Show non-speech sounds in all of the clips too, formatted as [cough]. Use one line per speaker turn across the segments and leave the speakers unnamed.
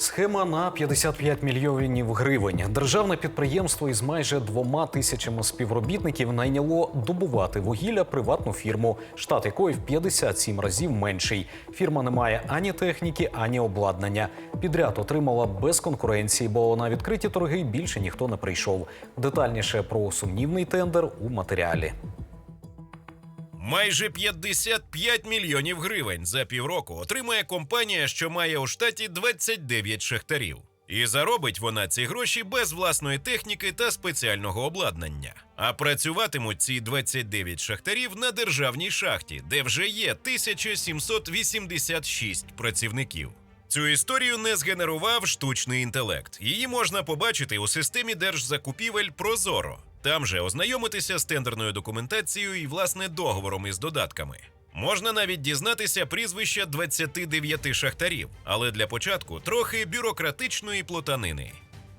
Схема на 55 мільйонів гривень. Державне підприємство із майже двома тисячами співробітників найняло добувати вугілля приватну фірму, штат якої в 57 разів менший. Фірма не має ані техніки, ані обладнання. Підряд отримала без конкуренції, бо на відкриті торги більше ніхто не прийшов. Детальніше про сумнівний тендер у матеріалі.
Майже 55 мільйонів гривень за півроку отримає компанія, що має у штаті 29 шахтарів. І заробить вона ці гроші без власної техніки та спеціального обладнання. А працюватимуть ці 29 шахтарів на державній шахті, де вже є 1786 працівників. Цю історію не згенерував штучний інтелект. Її можна побачити у системі держзакупівель Прозоро. Там же ознайомитися з тендерною документацією і власне договором із додатками. Можна навіть дізнатися прізвища 29 шахтарів, але для початку трохи бюрократичної плутанини.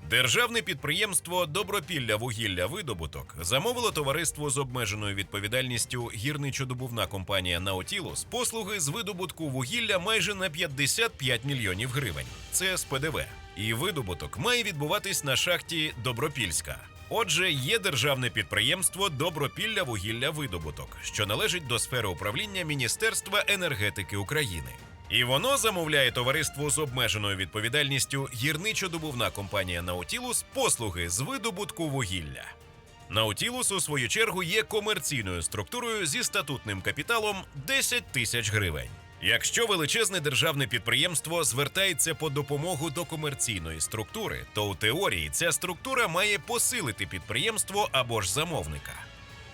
Державне підприємство Добропілля вугілля видобуток замовило товариство з обмеженою відповідальністю гірничодобувна компанія Наутілус послуги з видобутку вугілля майже на 55 мільйонів гривень. Це з ПДВ. І видобуток має відбуватись на шахті Добропільська. Отже, є державне підприємство Добропілля вугілля видобуток, що належить до сфери управління Міністерства енергетики України. І воно замовляє товариству з обмеженою відповідальністю гірничодобувна компанія Наутілус послуги з видобутку вугілля. Наутілус, у свою чергу, є комерційною структурою зі статутним капіталом 10 тисяч гривень. Якщо величезне державне підприємство звертається по допомогу до комерційної структури, то у теорії ця структура має посилити підприємство або ж замовника.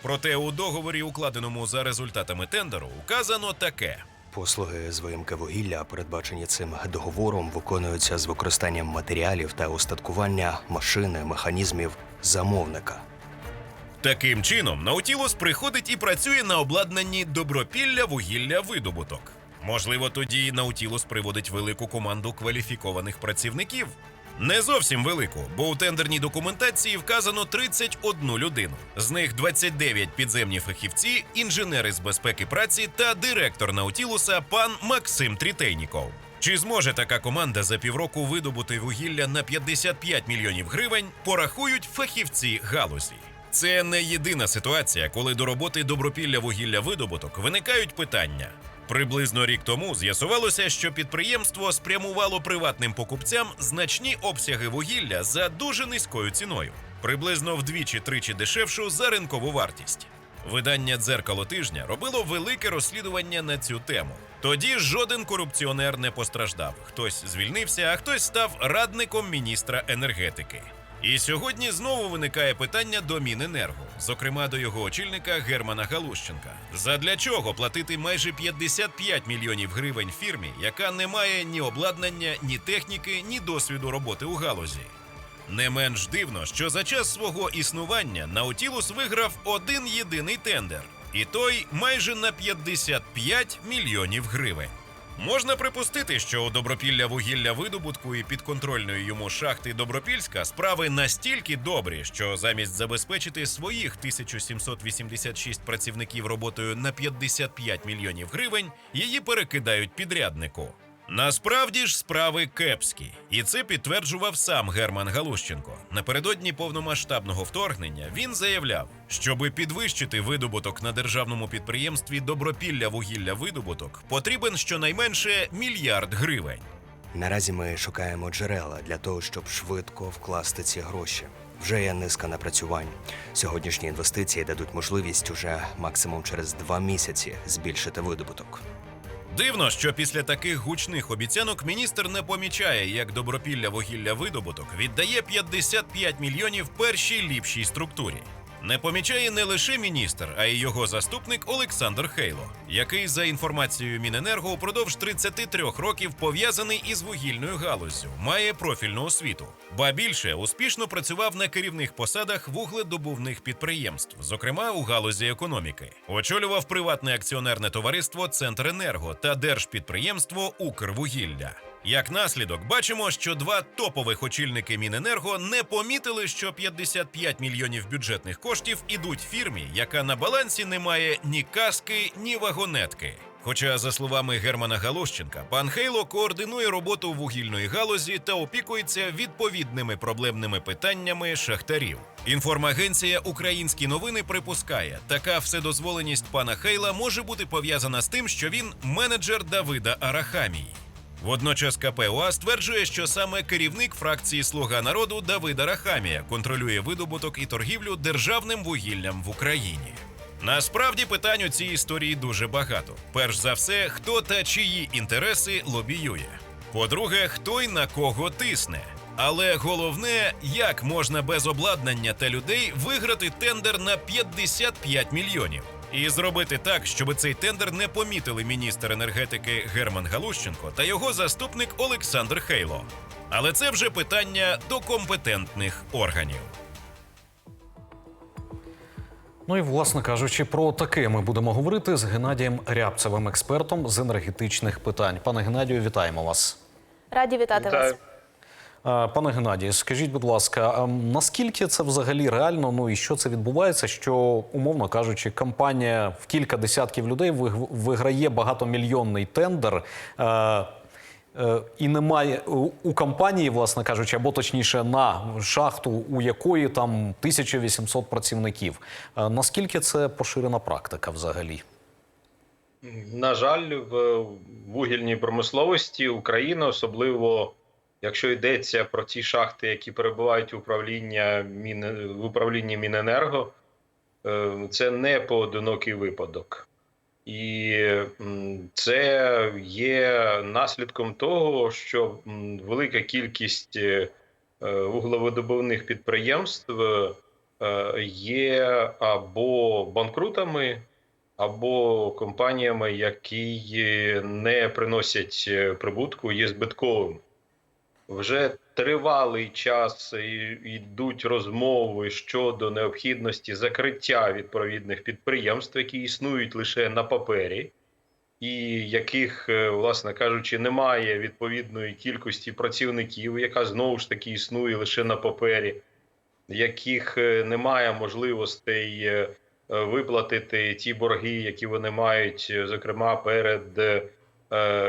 Проте у договорі, укладеному за результатами тендеру, указано таке:
Послуги з виїмки вугілля, передбачені цим договором, виконуються з використанням матеріалів та устаткування машини, механізмів замовника.
Таким чином, Наутілус приходить і працює на обладнанні добропілля вугілля видобуток. Можливо, тоді Наутілус приводить велику команду кваліфікованих працівників. Не зовсім велику, бо у тендерній документації вказано 31 людину. З них 29 підземні фахівці, інженери з безпеки праці та директор Наутілуса пан Максим Трітейніков. Чи зможе така команда за півроку видобути вугілля на 55 мільйонів гривень, порахують фахівці галузі. Це не єдина ситуація, коли до роботи добропілля вугілля видобуток виникають питання. Приблизно рік тому з'ясувалося, що підприємство спрямувало приватним покупцям значні обсяги вугілля за дуже низькою ціною, приблизно вдвічі-тричі дешевшу за ринкову вартість. Видання дзеркало тижня робило велике розслідування на цю тему. Тоді жоден корупціонер не постраждав. Хтось звільнився, а хтось став радником міністра енергетики. І сьогодні знову виникає питання до Міненерго, зокрема до його очільника Германа Галущенка. Задля чого платити майже 55 мільйонів гривень фірмі, яка не має ні обладнання, ні техніки, ні досвіду роботи у галузі? Не менш дивно, що за час свого існування Наутілус виграв один єдиний тендер, і той майже на 55 мільйонів гривень. Можна припустити, що у добропілля вугілля видобутку і підконтрольної йому шахти Добропільська справи настільки добрі, що замість забезпечити своїх 1786 працівників роботою на 55 мільйонів гривень, її перекидають підряднику. Насправді ж справи кепські, і це підтверджував сам Герман Галущенко. Напередодні повномасштабного вторгнення він заявляв, щоби підвищити видобуток на державному підприємстві Добропілля вугілля видобуток, потрібен щонайменше мільярд гривень.
Наразі ми шукаємо джерела для того, щоб швидко вкласти ці гроші. Вже є низка напрацювань. Сьогоднішні інвестиції дадуть можливість уже максимум через два місяці збільшити видобуток.
Дивно, що після таких гучних обіцянок міністр не помічає, як добропілля вугілля видобуток віддає 55 мільйонів першій ліпшій структурі. Не помічає не лише міністр, а й його заступник Олександр Хейло, який, за інформацією Міненерго, упродовж 33 років пов'язаний із вугільною галуззю, має профільну освіту. Ба більше успішно працював на керівних посадах вугледобувних підприємств, зокрема у галузі економіки. Очолював приватне акціонерне товариство Центренерго та держпідприємство Укрвугілля. Як наслідок, бачимо, що два топових очільники Міненерго не помітили, що 55 мільйонів бюджетних коштів ідуть фірмі, яка на балансі не має ні каски, ні вагонетки. Хоча, за словами Германа Галощенка, пан Хейло координує роботу вугільної галузі та опікується відповідними проблемними питаннями шахтарів. Інформагенція Українські новини припускає, така вседозволеність пана Хейла може бути пов'язана з тим, що він менеджер Давида Арахамії. Водночас КПУА стверджує, що саме керівник фракції Слуга народу Давид Арахамія контролює видобуток і торгівлю державним вугіллям в Україні. Насправді питань у цій історії дуже багато. Перш за все, хто та чиї інтереси лобіює. По-друге, хто й на кого тисне. Але головне, як можна без обладнання та людей виграти тендер на 55 мільйонів. І зробити так, щоб цей тендер не помітили міністр енергетики Герман Галущенко та його заступник Олександр Хейло. Але це вже питання до компетентних органів.
Ну і власне кажучи, про таке ми будемо говорити з Геннадієм Рябцевим, експертом з енергетичних питань. Пане Геннадію, вітаємо вас.
Раді вітати вас.
Е, Пане Геннадію, скажіть, будь ласка, наскільки це взагалі реально? Ну і що це відбувається? Що умовно кажучи, компанія в кілька десятків людей виграє багатомільйонний тендер. е, е, І немає у- компанії, власне кажучи, або точніше на шахту, у якої там 1800 працівників. Наскільки це поширена практика взагалі?
На жаль, в вугільній промисловості Україна, особливо якщо йдеться про ті шахти, які перебувають в управління Мін... в управлінні Міненерго, е, це не поодинокий випадок. І це є наслідком того, що велика кількість е, вуглевидобувних підприємств е, є або банкрутами, або компаніями, які не приносять прибутку, є збитковим. Вже тривалий час йдуть розмови щодо необхідності закриття відповідних підприємств, які існують лише на папері, і яких, е, власне кажучи, немає відповідної кількості працівників, яка знову ж таки існує лише на папері, яких е, немає можливостей е, виплатити ті борги, які вони мають, зокрема перед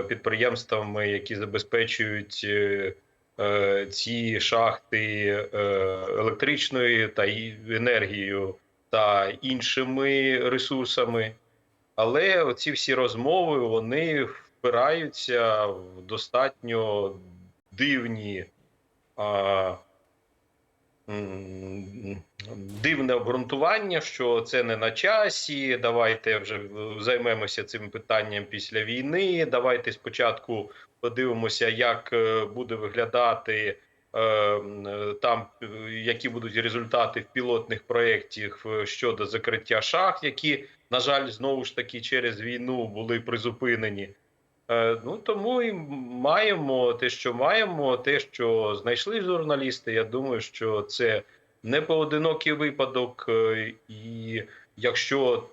підприємствами, які забезпечують ці шахти е, електричною та енергією та іншими ресурсами. Але оці всі розмови вони впираються в достатньо дивні. Дивне обґрунтування, що це не на часі. Давайте вже займемося цим питанням після війни. Давайте спочатку подивимося, як е, буде виглядати е, е, там, які будуть результати в пілотних проєктів щодо закриття шахт, які, на жаль, знову ж таки через війну були призупинені. Ну тому і маємо те, що маємо, те, що знайшли журналісти. Я думаю, що це не поодинокий випадок, і якщо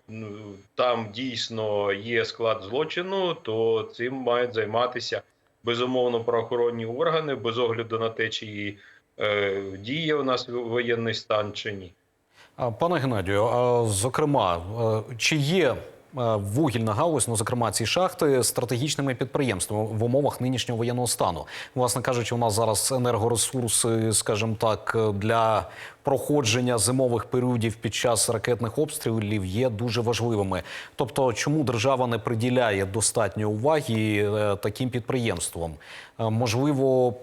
там дійсно є склад злочину, то цим мають займатися безумовно правоохоронні органи, без огляду на те, чи е, діє у нас воєнний стан чи ні.
Пане Геннадію, зокрема, е, чи є вугільна галузь, ну зокрема ці шахти, стратегічними підприємствами в умовах нинішнього воєнного стану? Власне кажучи, у нас зараз енергоресурси, скажімо так, для проходження зимових періодів під час ракетних обстрілів є дуже важливими. Тобто, чому держава не приділяє достатньо уваги е, таким підприємствам? Е, Можливо,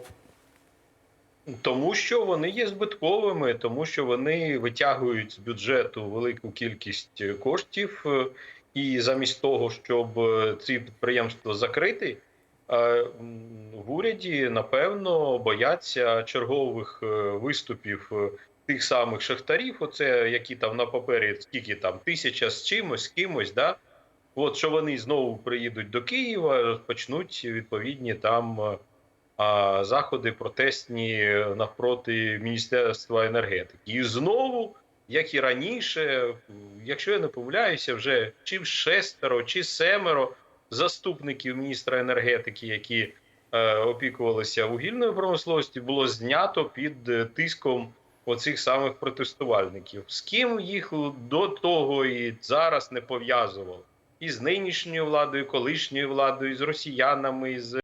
Тому що вони є збитковими, тому що вони витягують з бюджету велику кількість е, коштів, е, і замість того, щоб е, ці підприємства закрити, е, в уряді напевно бояться чергових е, виступів тих самих шахтарів. Оце які там на папері, скільки там тисяча з чимось, з кимось, да. От що вони знову приїдуть до Києва, розпочнуть відповідні там. заходи протестні навпроти Міністерства енергетики. І знову, як і раніше, якщо я не помиляюся, вже чи шестеро, чи семеро заступників міністра енергетики, які е, опікувалися вугільною промисловістю, було знято під е, тиском оцих самих протестувальників. З ким їх до того і зараз не пов'язували. і з нинішньою владою, колишньою владою, і з росіянами, і з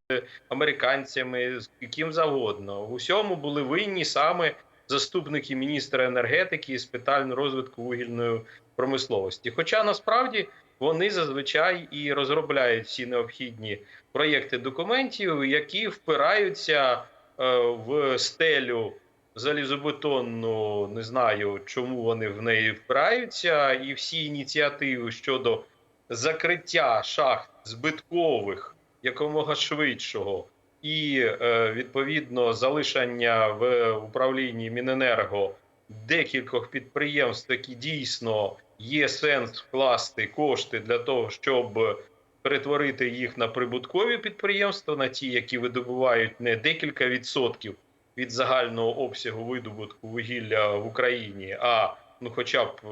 американцями, з ким завгодно. В усьому були винні саме заступники міністра енергетики з питань розвитку вугільної промисловості. Хоча насправді вони зазвичай і розробляють всі необхідні проєкти документів, які впираються е, в стелю залізобетонну. Не знаю, чому вони в неї впираються, і всі ініціативи щодо закриття шахт збиткових якомога швидшого. І е, відповідно залишення в управлінні Міненерго декількох підприємств, які дійсно є сенс вкласти кошти для того, щоб перетворити їх на прибуткові підприємства, на ті, які видобувають не декілька відсотків від загального обсягу видобутку вугілля в Україні, а ну, хоча б е,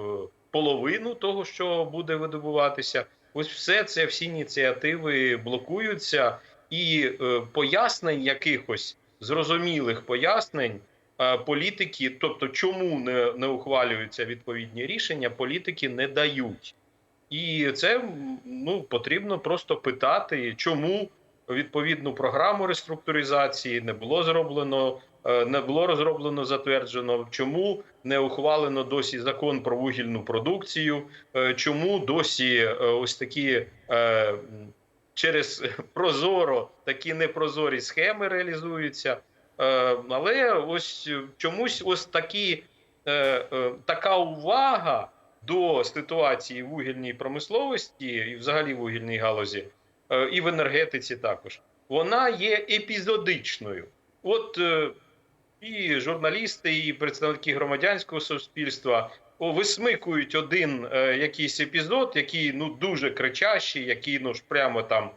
половину того, що буде видобуватися. Ось все це, всі ініціативи блокуються, і е, пояснень якихось зрозумілих пояснень е, політики, тобто чому не, не ухвалюються відповідні рішення, політики не дають. І це ну, потрібно просто питати, чому відповідну програму реструктуризації не було зроблено, е, не було розроблено, затверджено, чому не ухвалено досі закон про вугільну продукцію, чому досі ось такі через [laughs] прозоро такі непрозорі схеми реалізуються. Е, Але ось чомусь ось такі, е, е, така увага до ситуації в вугільній промисловості і взагалі вугільній галузі, е, і в енергетиці також, вона є епізодичною. От е, і журналісти, і представники громадянського суспільства висмикують один е, якийсь епізод, який ну дуже кричащий, який ну ж прямо там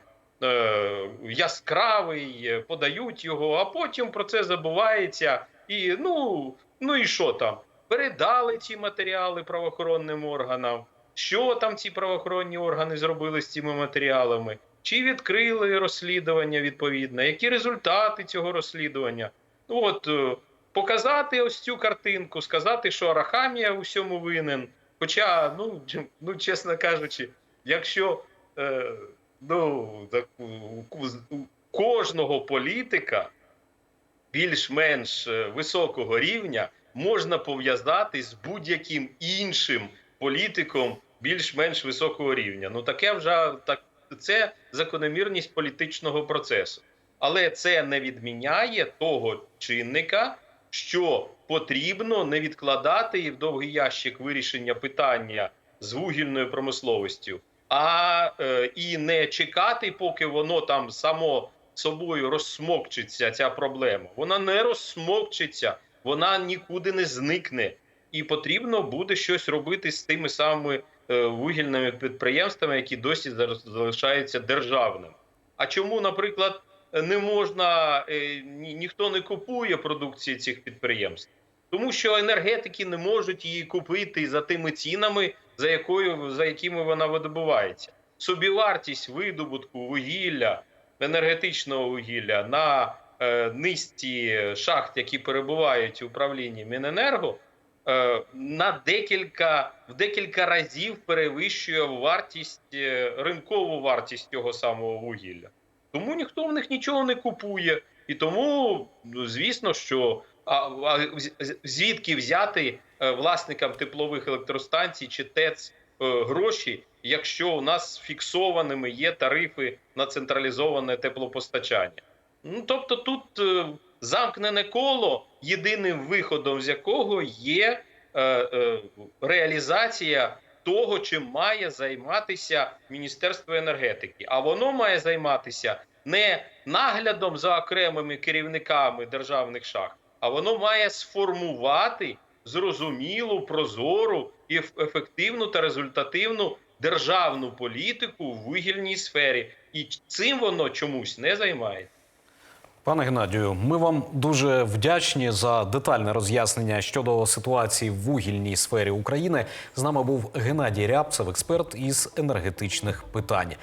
е, яскравий, е, подають його, а потім про це забувається. І ну, ну і що там? Передали ці матеріали правоохоронним органам. Що там ці правоохоронні органи зробили з цими матеріалами? Чи відкрили розслідування відповідне? Які результати цього розслідування? Ну от е, показати ось цю картинку, сказати, що Арахамія у всьому винен. Хоча, ну, ну чесно кажучи, якщо е, ну, так, у, у- кожного політика більш-менш е, високого рівня можна пов'язати з будь-яким іншим політиком більш-менш високого рівня. Ну таке вже так це закономірність політичного процесу. Але це не відміняє того чинника, що потрібно не відкладати і в довгий ящик вирішення питання з вугільною промисловістю, а е, і не чекати, поки воно там само собою розсмокчиться, ця проблема. Вона не розсмокчиться, вона нікуди не зникне. І потрібно буде щось робити з тими самими е, вугільними підприємствами, які досі залишаються державними. А чому, наприклад, не можна е, ні, ніхто не купує продукції цих підприємств? Тому що енергетики не можуть її купити за тими цінами, за якою за якими вона видобувається. Собівартість видобутку вугілля, енергетичного вугілля на е, низці шахт, які перебувають у управлінні Міненерго, е, на декілька в декілька разів перевищує вартість е, ринкову вартість цього самого вугілля. Тому ніхто в них нічого не купує, і тому ну, звісно, що а, а звідки взяти е, власникам теплових електростанцій чи ТЕЦ е, гроші, якщо у нас фіксованими є тарифи на централізоване теплопостачання. Ну тобто тут е, замкнене коло, єдиним виходом з якого є реалізація того, чим має займатися Міністерство енергетики. А воно має займатися не наглядом за окремими керівниками державних шахт, а воно має сформувати зрозумілу, прозору і ефективну та результативну державну політику в вугільній сфері. І цим воно чомусь не займається.
Пане Геннадію, ми вам дуже вдячні за детальне роз'яснення щодо ситуації в вугільній сфері України. З нами був Геннадій Рябцев, експерт із енергетичних питань.